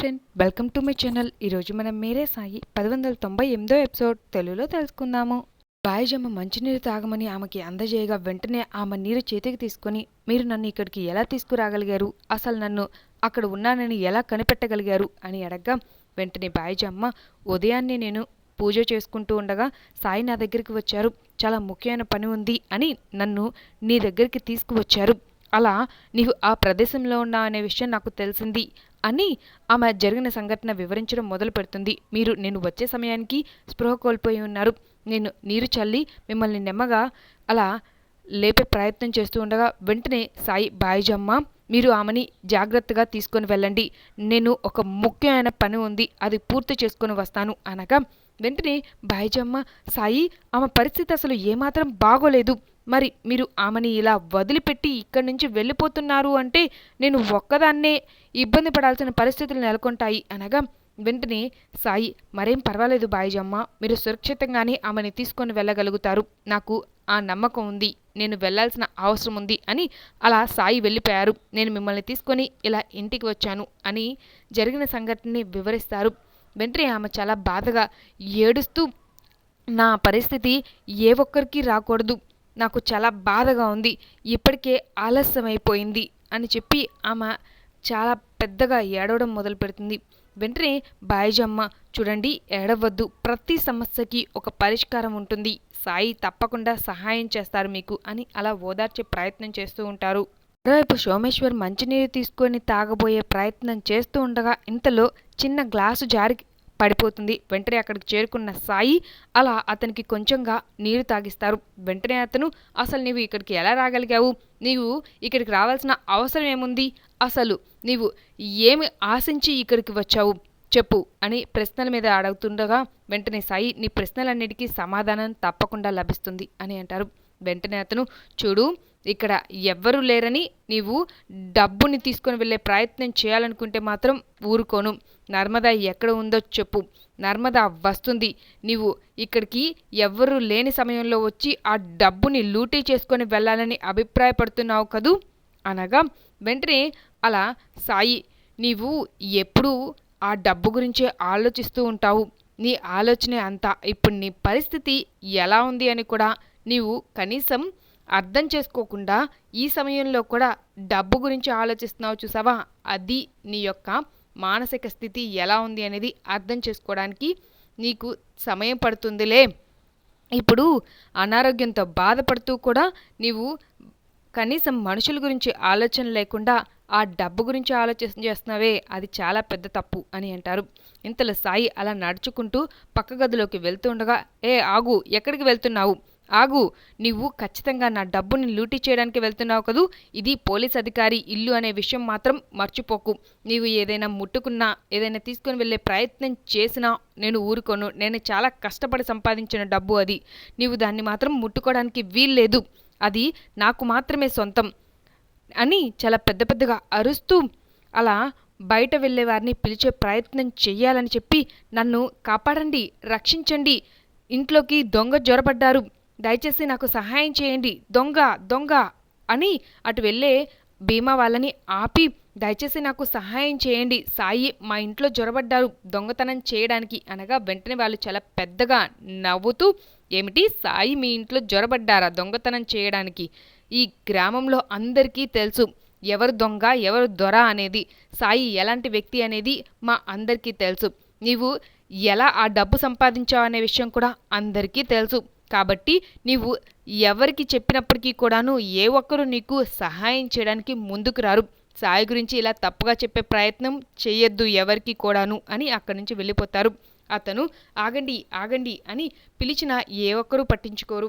Friend welcome to my channel ఈరోజు మనం మేరే సాయి పది వందల తొంభై ఎనిమిదో ఎపిసోడ్ తెలుగులో తెలుసుకుందాము. బాయిజమ్మ మంచినీరు తాగమని ఆమెకి అందజేయగా వెంటనే ఆమె నీరు చేతికి తీసుకొని మీరు నన్ను ఇక్కడికి ఎలా తీసుకురాగలిగారు? అసలు నన్ను అక్కడ ఉన్నానని ఎలా కనిపెట్టగలిగారు? అని అడగ్గా వెంటనే బాయిజమ్మ ఉదయాన్నే నేను పూజ చేసుకుంటూ ఉండగా సాయి నా దగ్గరికి వచ్చారు. చాలా ముఖ్యమైన పని ఉంది అని నన్ను నీ దగ్గరికి తీసుకువచ్చారు. అలా నీవు ఆ ప్రదేశంలో ఉన్నావు అనే విషయం నాకు తెలిసింది. అని ఆమె జరిగిన సంఘటన వివరించడం మొదలు పెడుతుంది. మీరు నేను వచ్చే సమయానికి స్పృహ కోల్పోయి ఉన్నారు. నేను నీరు చల్లి మిమ్మల్ని నెమ్మగా అలా లేపే ప్రయత్నం చేస్తూ ఉండగా వెంటనే సాయి బాయిజమ్మ మీరు ఆమెని జాగ్రత్తగా తీసుకొని వెళ్ళండి. నేను ఒక ముఖ్యమైన పని ఉంది. అది పూర్తి చేసుకొని వస్తాను అనగా వెంటనే బాయిజమ్మ సాయి ఆమె పరిస్థితి అసలు ఏమాత్రం బాగోలేదు. మరి మీరు ఆమెని ఇలా వదిలిపెట్టి ఇక్కడి నుంచి వెళ్ళిపోతున్నారు అంటే నేను ఒక్కదాన్నే ఇబ్బంది పడాల్సిన పరిస్థితులు నెలకొంటాయి అనగా వెంటనే సాయి మరేం పర్వాలేదు బాయిజమ్మ మీరు సురక్షితంగానే ఆమెని తీసుకొని వెళ్ళగలుగుతారు. నాకు ఆ నమ్మకం ఉంది. నేను వెళ్ళాల్సిన అవసరం ఉంది అని అలా సాయి వెళ్ళిపోయారు. నేను మిమ్మల్ని తీసుకొని ఇలా ఇంటికి వచ్చాను అని జరిగిన సంఘటనని వివరిస్తారు. వెంటనే ఆమె చాలా బాధగా ఏడుస్తూ నా పరిస్థితి ఏ ఒక్కరికి రాకూడదు. నాకు చాలా బాధగా ఉంది. ఇప్పటికే ఆలస్యమైపోయింది అని చెప్పి ఆమె చాలా పెద్దగా ఏడవడం మొదలు పెడుతుంది. వెంటనే బాయిజమ్మ చూడండి ఏడవద్దు. ప్రతి సమస్యకి ఒక పరిష్కారం ఉంటుంది. సాయి తప్పకుండా సహాయం చేస్తారు మీకు అని అలా ఓదార్చే ప్రయత్నం చేస్తూ ఉంటారు. మరోవైపు సోమేశ్వర్ మంచినీరు తీసుకొని తాగబోయే ప్రయత్నం చేస్తూ ఉండగా ఇంతలో చిన్న గ్లాసు జారి పడిపోతుంది. వెంటనే అక్కడికి చేరుకున్న సాయి అలా అతనికి కొంచెంగా నీరు తాగిస్తారు. వెంటనే అతను అసలు నీవు ఇక్కడికి ఎలా రాగలిగావు? నీవు ఇక్కడికి రావాల్సిన అవసరం ఏముంది? అసలు నీవు ఏమి ఆశించి ఇక్కడికి వచ్చావు? చెప్పు అని ప్రశ్నల మీద అడుగుతుండగా వెంటనే సాయి నీ ప్రశ్నలన్నిటికీ సమాధానం తప్పకుండా లభిస్తుంది అని అంటారు. వెంటనే అతను చూడు ఇక్కడ ఎవ్వరూ లేరని నీవు డబ్బుని తీసుకొని వెళ్ళే ప్రయత్నం చేయాలనుకుంటే మాత్రం ఊరుకోను. నర్మదా ఎక్కడ ఉందో చెప్పు. నర్మదా వస్తుంది. నీవు ఇక్కడికి ఎవ్వరూ లేని సమయంలో వచ్చి ఆ డబ్బుని లూటీ చేసుకొని వెళ్ళాలని అభిప్రాయపడుతున్నావు కదూ? అనగా వెంటనే అలా సాయి నీవు ఎప్పుడూ ఆ డబ్బు గురించే ఆలోచిస్తూ ఉంటావు. నీ ఆలోచనే అంతా. ఇప్పుడు నీ పరిస్థితి ఎలా ఉంది అని కూడా నీవు కనీసం అర్థం చేసుకోకుండా ఈ సమయంలో కూడా డబ్బు గురించి ఆలోచిస్తున్నావు చూసావా? అది నీ యొక్క మానసిక స్థితి ఎలా ఉంది అనేది అర్థం చేసుకోవడానికి నీకు సమయం పడుతుందిలే. ఇప్పుడు అనారోగ్యంతో బాధపడుతూ కూడా నీవు కనీసం మనుషుల గురించి ఆలోచన లేకుండా ఆ డబ్బు గురించి ఆలోచన చేస్తున్నావే అది చాలా పెద్ద తప్పు అని అంటారు. ఇంతలో సాయి అలా నడుచుకుంటూ పక్క గదిలోకి వెళ్తుండగా ఏ ఆగు ఎక్కడికి వెళ్తున్నావు? ఆగు నీవు ఖచ్చితంగా నా డబ్బుని లూటీ చేయడానికి వెళ్తున్నావు కదూ? ఇది పోలీస్ అధికారి ఇల్లు అనే విషయం మాత్రం మర్చిపోకు. నీవు ఏదైనా ముట్టుకున్నా ఏదైనా తీసుకొని వెళ్ళే ప్రయత్నం చేసినా నేను ఊరుకోను. నేను చాలా కష్టపడి సంపాదించిన డబ్బు అది. నీవు దాన్ని మాత్రం ముట్టుకోవడానికి వీల్లేదు. అది నాకు మాత్రమే సొంతం అని చాలా పెద్ద పెద్దగా అరుస్తూ అలా బయట వెళ్ళే వారిని పిలిచే ప్రయత్నం చెయ్యాలని చెప్పి నన్ను కాపాడండి రక్షించండి. ఇంట్లోకి దొంగ జ్వరపడ్డారు దయచేసి నాకు సహాయం చేయండి. దొంగ దొంగ అని అటు వెళ్ళే భీమా వాళ్ళని ఆపి దయచేసి నాకు సహాయం చేయండి. సాయి మా ఇంట్లో జ్వరబడ్డారు దొంగతనం చేయడానికి అనగా వెంటనే వాళ్ళు చాలా పెద్దగా నవ్వుతూ ఏమిటి? సాయి మీ ఇంట్లో జ్వరబడ్డారా దొంగతనం చేయడానికి? ఈ గ్రామంలో అందరికీ తెలుసు ఎవరు దొంగ ఎవరు దొర అనేది. సాయి ఎలాంటి వ్యక్తి అనేది మా అందరికీ తెలుసు. నీవు ఎలా ఆ డబ్బు సంపాదించావు అనే విషయం కూడా అందరికీ తెలుసు. కాబట్టి నీవు ఎవరికి చెప్పినప్పటికీ కూడాను ఏ ఒక్కరూ నీకు సహాయం చేయడానికి ముందుకు రారు. సాయి గురించి ఇలా తప్పుగా చెప్పే ప్రయత్నం చేయొద్దు ఎవరికి కూడాను అని అక్కడి నుంచి వెళ్ళిపోతారు. అతను ఆగండి ఆగండి అని పిలిచిన ఏ ఒక్కరూ పట్టించుకోరు.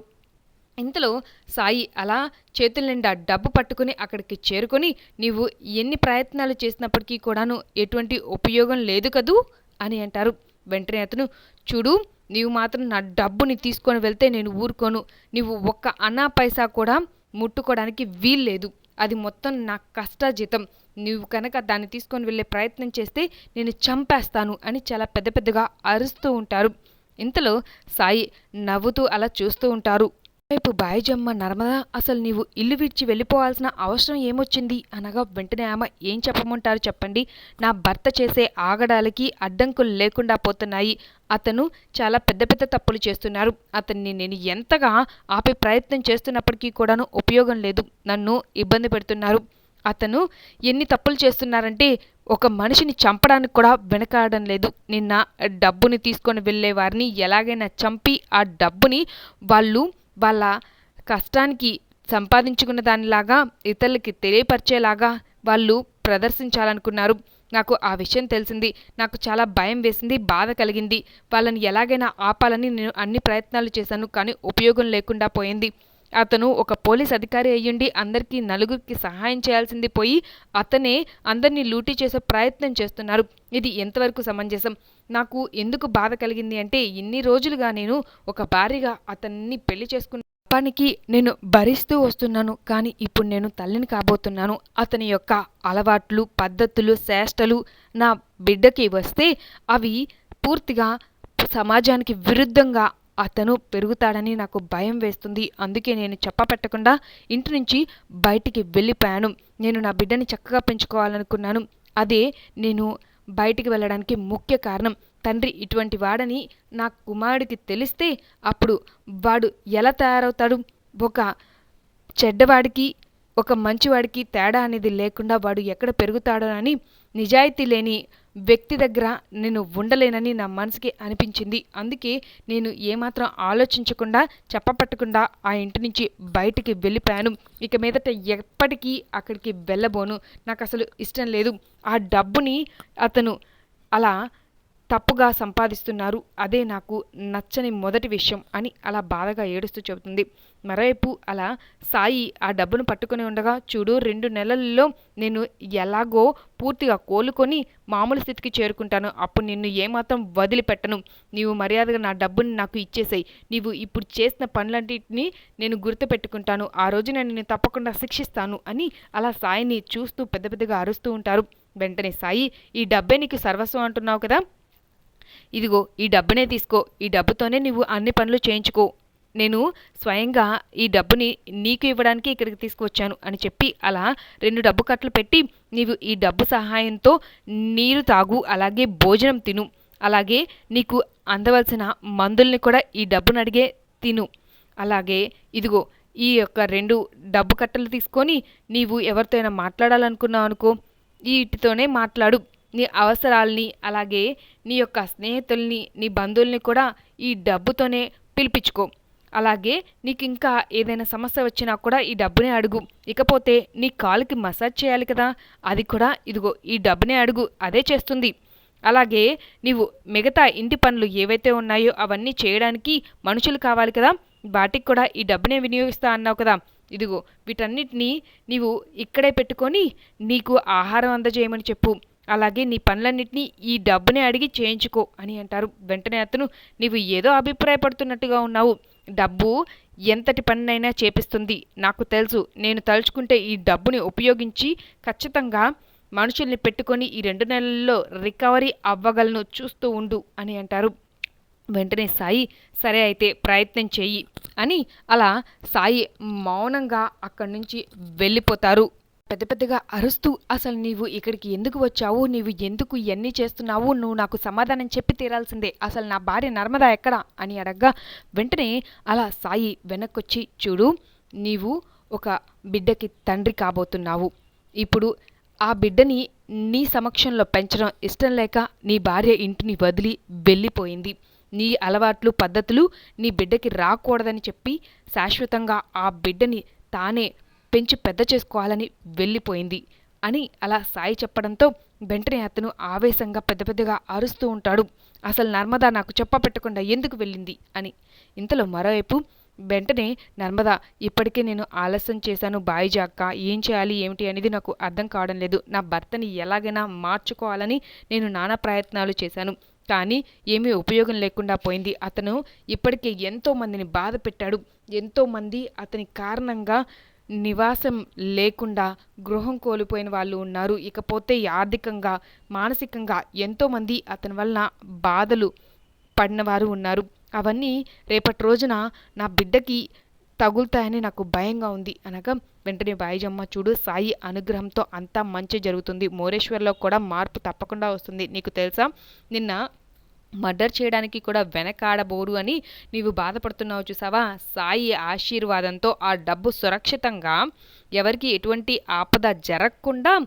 ఇంతలో సాయి అలా చేతుల నిండా డబ్బు పట్టుకుని అక్కడికి చేరుకొని నీవు ఎన్ని ప్రయత్నాలు చేసినప్పటికీ కూడాను ఎటువంటి ఉపయోగం లేదు కదూ అని అంటారు. వెంటనే అతను చూడు నీవు మాత్రం నా డబ్బుని తీసుకొని వెళ్తే నేను ఊరుకోను. నీవు ఒక్క అన్నా పైసా కూడా ముట్టుకోవడానికి వీల్లేదు. అది మొత్తం నా కష్టజీతం. నువ్వు కనుక దాన్ని తీసుకొని వెళ్ళే ప్రయత్నం చేస్తే నేను చంపేస్తాను అని చాలా పెద్ద పెద్దగా అరుస్తూ ఉంటారు. ఇంతలో సాయి నవ్వుతూ అలా చూస్తూ ఉంటారు. వైపు బాయిజమ్మ నర్మదా అసలు నీవు ఇల్లు విడిచి వెళ్ళిపోవాల్సిన అవసరం ఏమొచ్చింది? అనగా వెంటనే ఆమె ఏం చెప్పమంటారు చెప్పండి? నా భర్త చేసే ఆగడాలకి అడ్డంకులు లేకుండా పోతున్నాయి. అతను చాలా పెద్ద పెద్ద తప్పులు చేస్తున్నారు. అతన్ని నేను ఎంతగా ఆపే ప్రయత్నం చేస్తున్నప్పటికీ కూడాను ఉపయోగం లేదు. నన్ను ఇబ్బంది పెడుతున్నారు. అతను ఎన్ని తప్పులు చేస్తున్నారంటే ఒక మనిషిని చంపడానికి కూడా వెనకాడడం లేదు. నిన్న డబ్బుని తీసుకొని వెళ్ళే వారిని ఎలాగైనా చంపి ఆ డబ్బుని వాళ్ళు వాళ్ళ కష్టానికి సంపాదించుకున్న దానిలాగా ఇతరులకి తెలియపరిచేలాగా వాళ్ళు ప్రదర్శించాలనుకున్నారు. నాకు ఆ విషయం తెలిసింది. నాకు చాలా భయం వేసింది బాధ కలిగింది. వాళ్ళని ఎలాగైనా ఆపాలని నేను అన్ని ప్రయత్నాలు చేశాను కానీ ఉపయోగం లేకుండా పోయింది. అతను ఒక పోలీస్ అధికారి అయ్యుండి అందరికీ నలుగురికి సహాయం చేయాల్సింది పోయి అతనే అందరినీ లూటీ చేసే ప్రయత్నం చేస్తున్నారు. ఇది ఎంతవరకు సమంజసం? నాకు ఎందుకు బాధ కలిగింది అంటే ఇన్ని రోజులుగా నేను ఒక భార్యగా అతన్ని పెళ్ళి చేసుకున్న పాపానికి నేను భరిస్తూ వస్తున్నాను. కానీ ఇప్పుడు నేను తల్లిని కాబోతున్నాను. అతని యొక్క అలవాట్లు పద్ధతులు చేష్టలు నా బిడ్డకి వస్తే అవి పూర్తిగా సమాజానికి విరుద్ధంగా అతను పెరుగుతాడని నాకు భయం వేస్తుంది. అందుకే నేను చెప్పపెట్టకుండా ఇంటి నుంచి బయటికి వెళ్ళిపోయాను. నేను నా బిడ్డని చక్కగా పెంచుకోవాలనుకున్నాను. అదే నేను బయటికి వెళ్ళడానికి ముఖ్య కారణం తండ్రి ఇటువంటి వాడని నా కుమారుడికి తెలిస్తే అప్పుడు వాడు ఎలా తయారవుతాడు? ఒక చెడ్డవాడికి ఒక మంచివాడికి తేడా అనేది లేకుండా వాడు ఎక్కడ పెరుగుతాడో అని నిజాయితీ లేని వ్యక్తి దగ్గర నేను ఉండలేనని నా మనసుకి అనిపించింది. అందుకే నేను ఏమాత్రం ఆలోచించకుండా చెప్పపట్టకుండా ఆ ఇంటి నుంచి బయటికి వెళ్ళిపోయాను. ఇక మీదట ఎప్పటికీ అక్కడికి వెళ్ళబోను. నాకు అసలు ఇష్టం లేదు. ఆ డబ్బుని అతను అలా తప్పుగా సంపాదిస్తున్నారు. అదే నాకు నచ్చని మొదటి విషయం అని అలా బాధగా ఏడుస్తూ చెబుతుంది. మరోవైపు అలా సాయి ఆ డబ్బును పట్టుకుని ఉండగా చూడు రెండు నెలల్లో నేను ఎలాగో పూర్తిగా కోలుకొని మామూలు స్థితికి చేరుకుంటాను. అప్పుడు నిన్ను ఏమాత్రం వదిలిపెట్టను. నీవు మర్యాదగా నా డబ్బుని నాకు ఇచ్చేసాయి. నీవు ఇప్పుడు చేసిన పనులన్నింటినీ నేను గుర్తుపెట్టుకుంటాను. ఆ రోజు నేను తప్పకుండా శిక్షిస్తాను అని అలా సాయిని చూస్తూ పెద్ద పెద్దగా అరుస్తూ ఉంటారు. వెంటనే సాయి ఈ డబ్బే నీకు సర్వస్వం అంటున్నావు కదా? ఇదిగో ఈ డబ్బునే తీసుకో. ఈ డబ్బుతోనే నువ్వు అన్ని పనులు చేయించుకో. నేను స్వయంగా ఈ డబ్బుని నీకు ఇవ్వడానికి ఇక్కడికి తీసుకువచ్చాను అని చెప్పి అలా రెండు డబ్బు కట్టలు పెట్టి నీవు ఈ డబ్బు సహాయంతో నీరు తాగు అలాగే భోజనం తిను. అలాగే నీకు అందవలసిన మందుల్ని కూడా ఈ డబ్బును అడిగే తిను. అలాగే ఇదిగో ఈ యొక్క రెండు డబ్బు కట్టలు తీసుకొని నీవు ఎవరితో అయినా మాట్లాడాలనుకున్నావు అనుకో వీటితోనే మాట్లాడు. నీ అవసరాల్ని అలాగే నీ యొక్క స్నేహితుల్ని నీ బంధువుల్ని కూడా ఈ డబ్బుతోనే పిలిపించుకో. అలాగే నీకు ఇంకా ఏదైనా సమస్య వచ్చినా కూడా ఈ డబ్బునే అడుగు. ఇకపోతే నీ కాలుకి మసాజ్ చేయాలి కదా అది కూడా ఇదిగో ఈ డబ్బునే అడుగు అదే చేస్తుంది. అలాగే నీవు మిగతా ఇంటి పనులు ఏవైతే ఉన్నాయో అవన్నీ చేయడానికి మనుషులు కావాలి కదా వాటికి కూడా ఈ డబ్బునే వినియోగిస్తా అన్నావు కదా. ఇదిగో వీటన్నిటినీ నీవు ఇక్కడే పెట్టుకొని నీకు ఆహారం అందజేయమని చెప్పు. అలాగే నీ పనులన్నింటినీ ఈ డబ్బుని అడిగి చేయించుకో అని అంటారు. వెంటనే అతను నీవు ఏదో అభిప్రాయపడుతున్నట్టుగా ఉన్నావు. డబ్బు ఎంతటి పనినైనా చేపిస్తుంది. నాకు తెలుసు. నేను తలుచుకుంటే ఈ డబ్బుని ఉపయోగించి ఖచ్చితంగా మనుషుల్ని పెట్టుకొని ఈ రెండు నెలల్లో రికవరీ అవ్వగలను. చూస్తూ ఉండు అని అంటారు. వెంటనే సాయి సరే అయితే ప్రయత్నం చెయ్యి అని అలా సాయి మౌనంగా అక్కడి నుంచి వెళ్ళిపోతారు. పెద్ద పెద్దగా అరుస్తూ అసలు నీవు ఇక్కడికి ఎందుకు వచ్చావు? నీవు ఎందుకు ఇవన్నీ చేస్తున్నావు? నువ్వు నాకు సమాధానం చెప్పి తీరాల్సిందే. అసలు నా భార్య నర్మదా ఎక్కడా? అని అడగ్గా వెంటనే అలా సాయి వెనక్కొచ్చి చూడు నీవు ఒక బిడ్డకి తండ్రి కాబోతున్నావు. ఇప్పుడు ఆ బిడ్డని నీ సమక్షంలో పెంచడం ఇష్టం లేక నీ భార్య ఇంటిని వదిలి వెళ్ళిపోయింది. నీ అలవాట్లు పద్ధతులు నీ బిడ్డకి రాకూడదని చెప్పి శాశ్వతంగా ఆ బిడ్డని తానే పెంచి పెద్ద చేసుకోవాలని వెళ్ళిపోయింది అని అలా సాయి చెప్పడంతో వెంటనే అతను ఆవేశంగా పెద్ద పెద్దగా అరుస్తూ ఉంటాడు. అసలు నర్మదా నాకు చెప్ప పెట్టకుండా ఎందుకు వెళ్ళింది? అని. ఇంతలో మరోవైపు వెంటనే నర్మదా ఇప్పటికే నేను ఆలస్యం చేశాను. బాయి ఏం చేయాలి ఏమిటి అనేది నాకు అర్థం కావడం లేదు. నా భర్తని ఎలాగైనా మార్చుకోవాలని నేను నానా ప్రయత్నాలు చేశాను. కానీ ఏమీ ఉపయోగం లేకుండా పోయింది. అతను ఇప్పటికే ఎంతోమందిని బాధ పెట్టాడు. ఎంతోమంది అతని కారణంగా నివాసం లేకుండా గృహం కోల్పోయిన వాళ్ళు ఉన్నారు. ఇకపోతే ఆర్థికంగా మానసికంగా ఎంతోమంది అతని వలన బాధలు పడినవారు ఉన్నారు. అవన్నీ రేపటి రోజున నా బిడ్డకి తగులుతాయని నాకు భయంగా ఉంది. అనగా వెంటనే బాయిజమ్మ చూడు సాయి అనుగ్రహంతో అంతా మంచి జరుగుతుంది. మోరేశ్వర్లో కూడా మార్పు తప్పకుండా వస్తుంది. నీకు తెలుసా? నిన్న మర్డర్ చేయడానికి కూడా వెనకాడబోరు అని నీవు బాధపడుతున్నావు చూసావా? సాయి ఆశీర్వాదంతో ఆ డబ్బు సురక్షితంగా ఎవరికి ఎటువంటి ఆపద జరగకుండా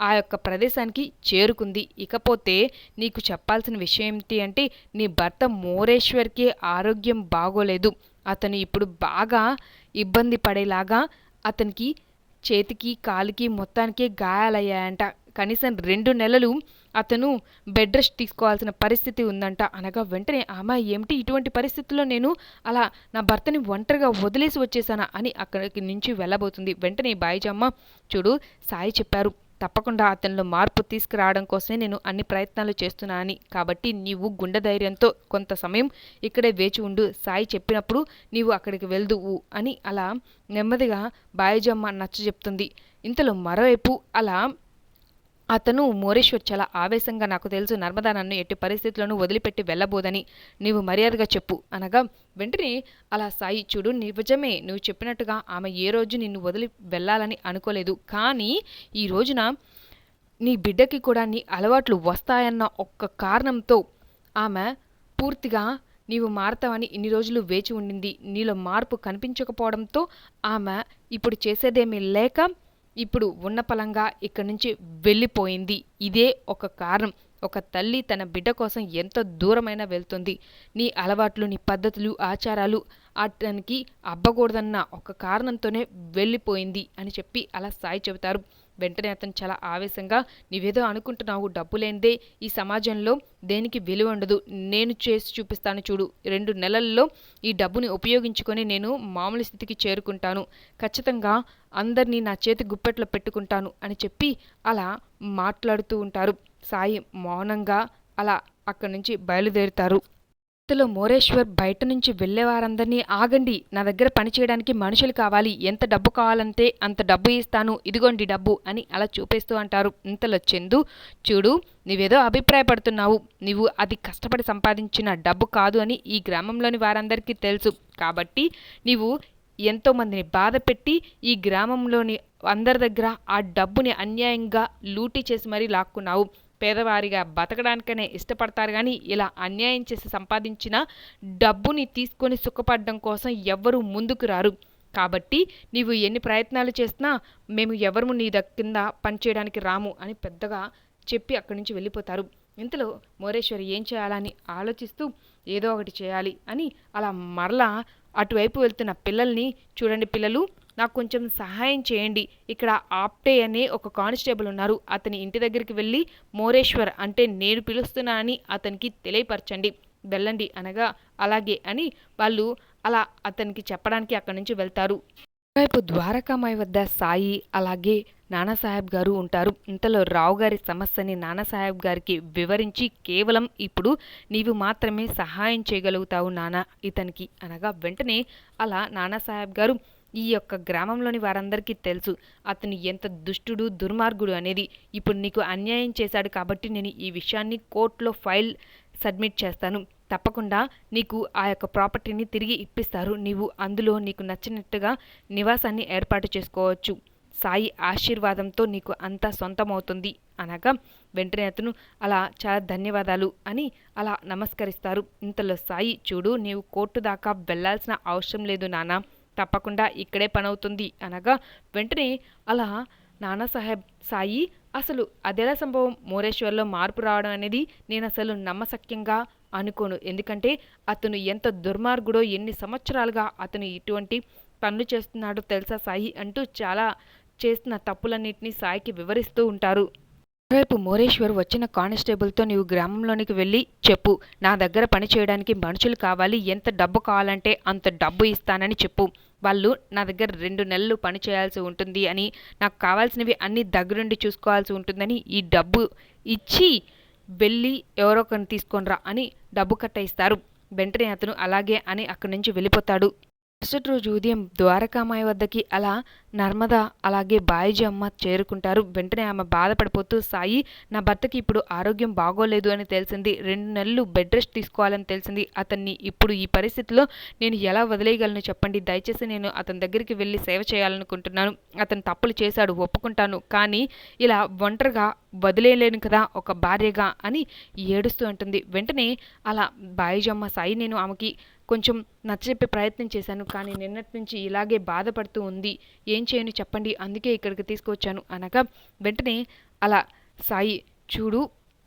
ఆ యొక్క ప్రదేశానికి చేరుకుంది. ఇకపోతే నీకు చెప్పాల్సిన విషయం ఏంటి అంటే నీ భర్త మోరేశ్వర్కి ఆరోగ్యం బాగోలేదు. అతను ఇప్పుడు బాగా ఇబ్బంది పడేలాగా అతనికి చేతికి కాలికి మొత్తానికి గాయాలయ్యాయంట. కనీసం రెండు నెలలు అతను బెడ్ రెస్ట్ తీసుకోవాల్సిన పరిస్థితి ఉందంట. అనగా వెంటనే అమ్మాయి ఏమిటి ఇటువంటి పరిస్థితుల్లో నేను అలా నా భర్తని ఒంటరిగా వదిలేసి వచ్చేసానా? అని అక్కడికి నుంచి వెళ్ళబోతుంది. వెంటనే బాయిజమ్మ చూడు సాయి చెప్పారు తప్పకుండా అతనిలో మార్పు తీసుకురావడం కోసమే నేను అన్ని ప్రయత్నాలు చేస్తున్నానని. కాబట్టి నీవు గుండె ధైర్యంతో కొంత సమయం ఇక్కడే వేచి ఉండు. సాయి చెప్పినప్పుడు నీవు అక్కడికి వెళ్దువు అని అలా నెమ్మదిగా బాయిజమ్మ నచ్చ చెప్తుంది ఇంతలో మరోవైపు అలా అతను మోరేశ్వర్ చాలా ఆవేశంగా నాకు తెలుసు నర్మదా నన్ను ఎట్టి పరిస్థితులను వదిలిపెట్టి వెళ్ళబోదని నీవు మర్యాదగా చెప్పు అనగా వెంటనే అలా సాయి చూడు నిజమే నువ్వు చెప్పినట్టుగా ఆమె ఏ రోజు నిన్ను వదిలి వెళ్ళాలని అనుకోలేదు. కానీ ఈ రోజున నీ బిడ్డకి కూడా నీ అలవాట్లు వస్తాయన్న ఒక్క కారణంతో ఆమె పూర్తిగా నీవు మారతావని ఇన్ని రోజులు వేచి ఉండింది. నీలో మార్పు కనిపించకపోవడంతో ఆమె ఇప్పుడు చేసేదేమీ లేక ఇప్పుడు ఉన్న పలంగా ఇక్కడి నుంచి వెళ్ళిపోయింది. ఇదే ఒక కారణం. ఒక తల్లి తన బిడ్డ కోసం ఎంత దూరమైనా వెళ్తుంది. నీ అలవాట్లు నీ పద్ధతులు ఆచారాలు అతనికి అబ్బకూడదన్న ఒక కారణంతోనే వెళ్ళిపోయింది అని చెప్పి అలా సాయి చెబుతారు. వెంటనే అతను చాలా ఆవేశంగా నీవేదో అనుకుంటున్నావు డబ్బు లేనిదే ఈ సమాజంలో దేనికి విలువ ఉండదు. నేను చేసి చూపిస్తాను చూడు. రెండు నెలల్లో ఈ డబ్బుని ఉపయోగించుకొని నేను మామూలు స్థితికి చేరుకుంటాను. ఖచ్చితంగా అందరినీ నా చేతి గుప్పెట్లో పెట్టుకుంటాను అని చెప్పి అలా మాట్లాడుతూ ఉంటారు. సాయి మౌనంగా అలా అక్కడి నుంచి బయలుదేరుతారు. ఇంతలో మోరేశ్వర్ బయట నుంచి వెళ్ళేవారందరినీ ఆగండి నా దగ్గర పని చేయడానికి మనుషులు కావాలి ఎంత డబ్బు కావాలంటే అంత డబ్బు ఇస్తాను ఇదిగోండి డబ్బు అని అలా చూపిస్తూ అంటారు. ఇంతలో చందు చూడు నువ్వేదో అభిప్రాయపడుతున్నావు నువ్వు అది కష్టపడి సంపాదించిన డబ్బు కాదు అని ఈ గ్రామంలోని వారందరికీ తెలుసు. కాబట్టి నీవు ఎంతోమందిని బాధ పెట్టి ఈ గ్రామంలోని అందరి దగ్గర ఆ డబ్బుని అన్యాయంగా లూటీ చేసి మరీ లాక్కున్నావు. పేదవారిగా బతకడానికనే ఇష్టపడతారు కానీ ఇలా అన్యాయం చేసి సంపాదించిన డబ్బుని తీసుకొని సుఖపడడం కోసం ఎవ్వరూ ముందుకు రారు. కాబట్టి నీవు ఎన్ని ప్రయత్నాలు చేసినా మేము ఎవరు నీ కింద పనిచేయడానికి రాము అని పెద్దగా చెప్పి అక్కడి నుంచి వెళ్ళిపోతారు. ఇంతలో మోరేశ్వరి ఏం చేయాలని ఆలోచిస్తూ ఏదో ఒకటి చేయాలి అని అలా మరలా అటువైపు వెళ్తున్న పిల్లల్ని చూడండి పిల్లలు నాకు కొంచెం సహాయం చేయండి. ఇక్కడ ఆప్టే అనే ఒక కానిస్టేబుల్ ఉన్నారు. అతని ఇంటి దగ్గరికి వెళ్ళి మోరేశ్వర్ అంటే నేను పిలుస్తున్నానని అతనికి తెలియపరచండి. వెళ్ళండి అనగా అలాగే అని వాళ్ళు అలా అతనికి చెప్పడానికి అక్కడి నుంచి వెళ్తారు. వైపు ద్వారకామాయి వద్ద సాయి అలాగే నానాసాహెబ్ గారు ఉంటారు. ఇంతలో రావు గారి సమస్యని నానాసాహెబ్ గారికి వివరించి కేవలం ఇప్పుడు నీవు మాత్రమే సహాయం చేయగలుగుతావు నానా ఇతనికి అనగా వెంటనే అలా నానాసాహెబ్ గారు ఈ యొక్క గ్రామంలోని వారందరికీ తెలుసు. అతను ఎంత దుష్టుడు దుర్మార్గుడు అనేది ఇప్పుడు నీకు అన్యాయం చేశాడు కాబట్టి నేను ఈ విషయాన్ని కోర్టులో ఫైల్ సబ్మిట్ చేస్తాను. తప్పకుండా నీకు ఆ యొక్క ప్రాపర్టీని తిరిగి ఇప్పిస్తారు. నీవు అందులో నీకు నచ్చినట్టుగా నివాసాన్ని ఏర్పాటు చేసుకోవచ్చు. సాయి ఆశీర్వాదంతో నీకు అంతా సొంతమవుతుంది. అనగా వెంటనే అతను అలా చాలా ధన్యవాదాలు అని అలా నమస్కరిస్తారు. ఇంతలో సాయి చూడు నీవు కోర్టు దాకా వెళ్ళాల్సిన అవసరం లేదు నానా తప్పకుండా ఇక్కడే పనవుతుంది అనగా వెంటనే అలా నానాసాహెబ్ సాయి అసలు అదెలా సంభవం? మోరేశ్వర్లో మార్పు రావడం అనేది నేను అసలు నమ్మశక్యంగా అనుకోను. ఎందుకంటే అతను ఎంత దుర్మార్గుడో ఎన్ని సంవత్సరాలుగా అతను ఇటువంటి పనులు చేస్తున్నాడో తెలుసా సాయి? అంటూ చాలా చేసిన తప్పులన్నింటినీ సాయికి వివరిస్తూ ఉంటారు. రేపు మోరేశ్వర్ వచ్చిన కానిస్టేబుల్తో నీవు గ్రామంలోనికి వెళ్ళి చెప్పు. నా దగ్గర పని చేయడానికి మనుషులు కావాలి. ఎంత డబ్బు కావాలంటే అంత డబ్బు ఇస్తానని చెప్పు. వాళ్ళు నా దగ్గర రెండు నెలలు పని చేయాల్సి ఉంటుంది అని నాకు కావాల్సినవి అన్నీ దగ్గరుండి చూసుకోవాల్సి ఉంటుందని ఈ డబ్బు ఇచ్చి వెళ్ళి ఎవరో ఒకరిని తీసుకొనిరా అని డబ్బు కట్ట ఇస్తారు వెంటనే అతను అలాగే అని అక్కడి నుంచి వెళ్ళిపోతాడు. మరుసటి రోజు ఉదయం ద్వారకామాయి వద్దకి అలా నర్మద అలాగే బాయిజీ అమ్మ చేరుకుంటారు. వెంటనే ఆమె బాధపడిపోతూ సాయి నా భర్తకి ఇప్పుడు ఆరోగ్యం బాగోలేదు అని తెలిసింది. రెండు నెలలు బెడ్ రెస్ట్ తీసుకోవాలని తెలిసింది. అతన్ని ఇప్పుడు ఈ పరిస్థితిలో నేను ఎలా వదిలేయగలను చెప్పండి. దయచేసి నేను అతని దగ్గరికి వెళ్ళి సేవ చేయాలనుకుంటున్నాను. అతను తప్పులు చేశాడు ఒప్పుకుంటాను. కానీ ఇలా ఒంటరిగా వదిలేయలేను కదా ఒక భార్యగా అని ఏడుస్తూ ఉంటుంది. వెంటనే అలా బాయిజమ్మ సాయి నేను ఆమెకి కొంచెం నచ్చజెప్పే ప్రయత్నం చేశాను కానీ నిన్నటి నుంచి ఇలాగే బాధపడుతూ ఉంది. ఏం చేయను చెప్పండి అందుకే ఇక్కడికి తీసుకొచ్చాను అనగా వెంటనే అలా సాయి చూడు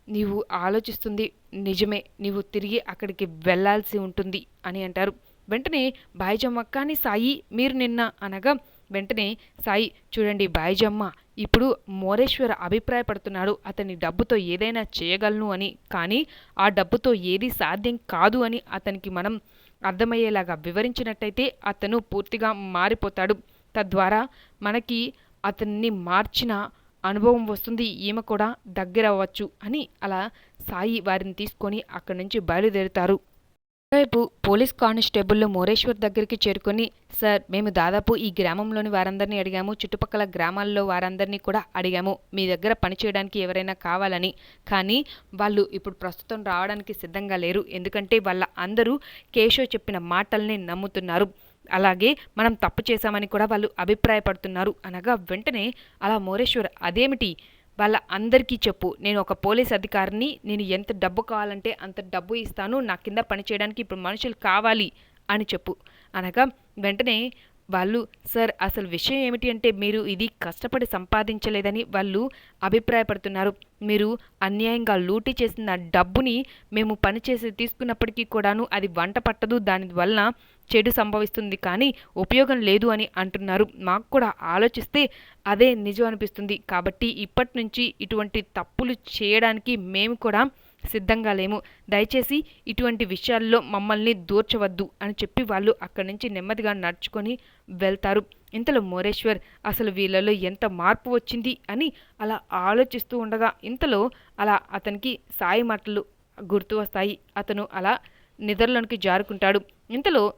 నీవు ఆలోచిస్తుంది నిజమే నీవు తిరిగి అక్కడికి వెళ్ళాల్సి ఉంటుంది అని అంటారు. వెంటనే బాయిజమ్మ కానీ సాయి మీరు నిన్న అనగా వెంటనే సాయి చూడండి బాయిజమ్మ ఇప్పుడు మోరేశ్వర అభిప్రాయపడుతున్నాడు అతని డబ్బుతో ఏదైనా చేయగలను అని. కానీ ఆ డబ్బుతో ఏది సాధ్యం కాదు అని అతనికి మనం అర్థమయ్యేలాగా వివరించినట్టయితే అతను పూర్తిగా మారిపోతాడు. తద్వారా మనకి అతన్ని మార్చిన అనుభవం వస్తుంది ఈమె కూడా దగ్గర అవ్వచ్చు అని అలా సాయి వారిని తీసుకొని అక్కడి నుంచి బయలుదేరుతారు. వైపు పోలీస్ కానిస్టేబుల్ మోరేశ్వర్ దగ్గరికి చేరుకొని సార్ మేము దాదాపు ఈ గ్రామంలోని వారందరినీ అడిగాము. చుట్టుపక్కల గ్రామాల్లో వారందరినీ కూడా అడిగాము. మీ దగ్గర పనిచేయడానికి ఎవరైనా కావాలని. కానీ వాళ్ళు ఇప్పుడు ప్రస్తుతం రావడానికి సిద్ధంగా లేరు. ఎందుకంటే వాళ్ళ అందరూ కేశవ్ చెప్పిన మాటల్ని నమ్ముతున్నారు. అలాగే మనం తప్పు చేశామని కూడా వాళ్ళు అభిప్రాయపడుతున్నారు. అనగా వెంటనే అలా మోరేశ్వర్ అదేమిటి? వాళ్ళ అందరికీ చెప్పు. నేను ఒక పోలీస్ అధికారిని నేను ఎంత డబ్బు కావాలంటే అంత డబ్బు ఇస్తాను నా కింద పనిచేయడానికి ఇప్పుడు మనుషులు కావాలి అని చెప్పు. అనగా వెంటనే వాళ్ళు సార్ అసలు విషయం ఏమిటి అంటే మీరు ఇది కష్టపడి సంపాదించలేదని వాళ్ళు అభిప్రాయపడుతున్నారు. మీరు అన్యాయంగా లూటీ చేసిన డబ్బుని మేము పనిచేసి తీసుకున్నప్పటికీ కూడాను అది వంట పట్టదు. దాని వలన చెడు సంభవిస్తుంది. కానీ ఉపయోగం లేదు అని అంటున్నారు. మాకు కూడా ఆలోచిస్తే అదే నిజం అనిపిస్తుంది. కాబట్టి ఇప్పటి నుంచి ఇటువంటి తప్పులు చేయడానికి మేము కూడా సిద్ధంగా లేము. దయచేసి ఇటువంటి విషయాల్లో మమ్మల్ని దూర్చవద్దు అని చెప్పి వాళ్ళు అక్కడి నుంచి నెమ్మదిగా నడుచుకొని వెళ్తారు. ఇంతలో మోరేశ్వర్ అసలు వీళ్ళలో ఎంత మార్పు వచ్చింది? అని అలా ఆలోచిస్తూ ఉండగా ఇంతలో అలా అతనికి సాయి మాటలు గుర్తు వస్తాయి. అతను అలా నిద్రలోనికి జారుకుంటాడు. ఇంతలో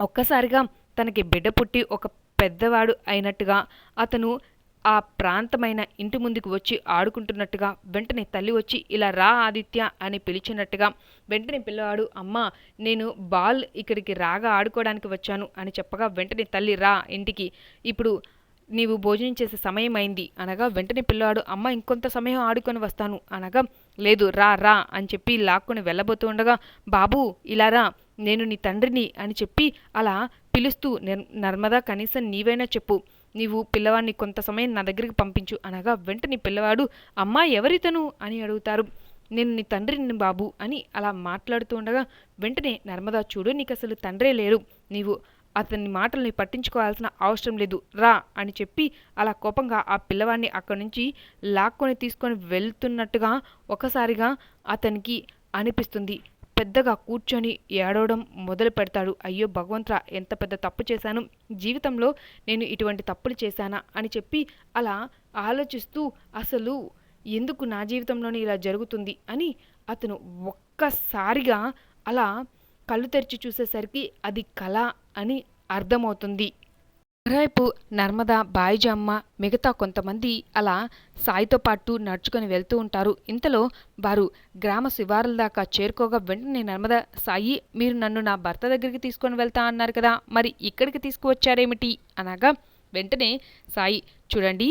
ఒక్కసారిగా తనకి బిడ్డ పుట్టి ఒక పెద్దవాడు అయినట్టుగా అతను ఆ ప్రాంతమైన ఇంటి ముందుకు వచ్చి ఆడుకుంటున్నట్టుగా వెంటనే తల్లి వచ్చి ఇలా రా ఆదిత్య అని పిలిచినట్టుగా వెంటనే పిల్లవాడు అమ్మ నేను బాల్ ఇక్కడికి రాగా ఆడుకోవడానికి వచ్చాను అని చెప్పగా వెంటనే తల్లి రా ఇంటికి. ఇప్పుడు నీవు భోజనం చేసే సమయం అయింది అనగా వెంటనే పిల్లవాడు అమ్మ ఇంకొంత సమయం ఆడుకొని వస్తాను అనగా లేదు రా రా అని చెప్పి లాక్కొని వెళ్ళబోతూ ఉండగా బాబు ఇలా రా నేను నీ తండ్రిని అని చెప్పి అలా పిలుస్తూ నర్మదా కనీసం నీవైనా చెప్పు. నీవు పిల్లవాడిని కొంత సమయం నా దగ్గరికి పంపించు అనగా వెంటనే పిల్లవాడు అమ్మా ఎవరితను? అని అడుగుతారు. నేను నీ తండ్రిని బాబు అని అలా మాట్లాడుతూ ఉండగా వెంటనే నర్మదా చూడు నీకు అసలు తండ్రే లేరు. నీవు అతని మాటల్ని పట్టించుకోవాల్సిన అవసరం లేదు. రా అని చెప్పి అలా కోపంగా ఆ పిల్లవాడిని అక్కడి నుంచి లాక్కొని తీసుకొని వెళ్తున్నట్టుగా ఒకసారిగా అతనికి అనిపిస్తుంది. పెద్దగా కూర్చొని ఏడవడం మొదలు పెడతాడు. అయ్యో భగవంతురా ఎంత పెద్ద తప్పు చేశాను. జీవితంలో నేను ఇటువంటి తప్పులు చేశానా? అని చెప్పి అలా ఆలోచిస్తూ అసలు ఎందుకు నా జీవితంలోనే ఇలా జరుగుతుంది అని అతను ఒక్కసారిగా అలా కళ్ళు తెరిచి చూసేసరికి అది కళ అని అర్థమవుతుంది. మరోవైపు నర్మద బాయిజమ్మ మిగతా కొంతమంది అలా సాయితో పాటు నడుచుకొని వెళ్తూ ఉంటారు. ఇంతలో వారు గ్రామ శివారుల దాకా చేరుకోగా వెంటనే నర్మద సాయి మీరు నన్ను నా భర్త దగ్గరికి తీసుకొని వెళ్తా అన్నారు కదా మరి ఇక్కడికి తీసుకువచ్చారేమిటి? అనగా వెంటనే సాయి చూడండి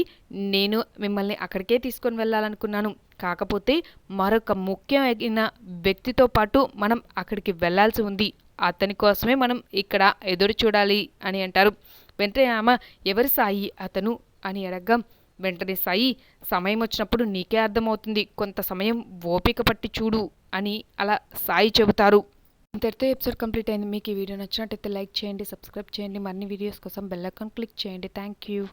నేను మిమ్మల్ని అక్కడికే తీసుకొని వెళ్ళాలనుకున్నాను. కాకపోతే మరొక ముఖ్యమైన వ్యక్తితో పాటు మనం అక్కడికి వెళ్ళాల్సి ఉంది. అతని కోసమే మనం ఇక్కడ ఎదురు చూడాలి అని అంటారు. వెంటనే ఆమె ఎవరి సాయి అతను? అని అడగ్గా వెంటనే సాయి సమయం వచ్చినప్పుడు నీకే అర్థమవుతుంది. కొంత సమయం ఓపిక పట్టి చూడు అని అలా సాయి చెబుతారు. ఇంతటితో ఎపిసోడ్ కంప్లీట్ అయింది. మీకు ఈ వీడియో నచ్చినట్టయితే లైక్ చేయండి సబ్స్క్రైబ్ చేయండి. మరిన్ని వీడియోస్ కోసం బెల్ ఐకాన్ క్లిక్ చేయండి. Thank you.